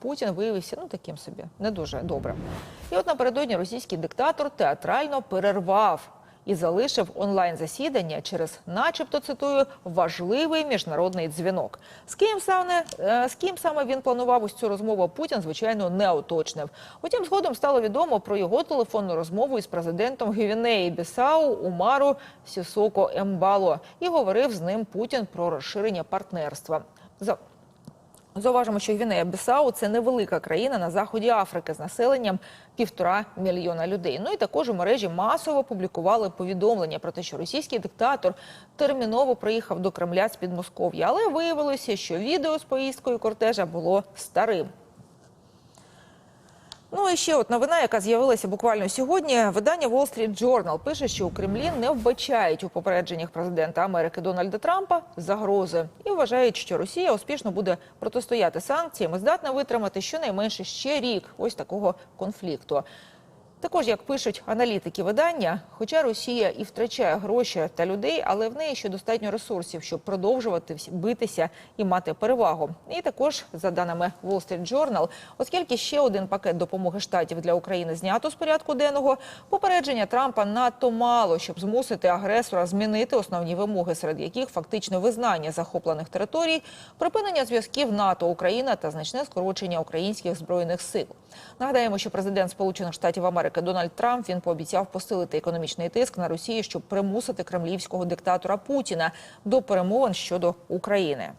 Путін виявився ну таким собі не дуже добрим. І от напередодні російський диктатор театрально перервав і залишив онлайн засідання через, начебто, цитую, важливий міжнародний дзвінок. З ким саме е, з ким саме він планував ось цю розмову? Путін звичайно не уточнив. Утім, згодом стало відомо про його телефонну розмову із президентом Гвінеї Бісау Умару Сісоко Ембало і говорив з ним Путін про розширення партнерства. За Зауважимо, що Гвінея Бісау це невелика країна на заході Африки з населенням півтора мільйона людей. Ну і також у мережі масово публікували повідомлення про те, що російський диктатор терміново приїхав до Кремля з Підмосков'я, але виявилося, що відео з поїздкою кортежа було старим. Ну і ще от новина, яка з'явилася буквально сьогодні. Видання Wall Street Journal пише, що у Кремлі не вбачають у попередженнях президента Америки Дональда Трампа загрози і вважають, що Росія успішно буде протистояти санкціям і здатна витримати щонайменше ще рік ось такого конфлікту. Також, як пишуть аналітики видання, хоча Росія і втрачає гроші та людей, але в неї ще достатньо ресурсів, щоб продовжувати битися і мати перевагу. І також, за даними Wall Street Journal, оскільки ще один пакет допомоги штатів для України знято з порядку денного, попередження Трампа надто мало, щоб змусити агресора змінити основні вимоги, серед яких фактично визнання захоплених територій, припинення зв'язків НАТО Україна та значне скорочення українських збройних сил. Нагадаємо, що президент Сполучених Штатів Америки Дональд Трамп він пообіцяв посилити економічний тиск на Росію, щоб примусити кремлівського диктатора Путіна до перемовин щодо України.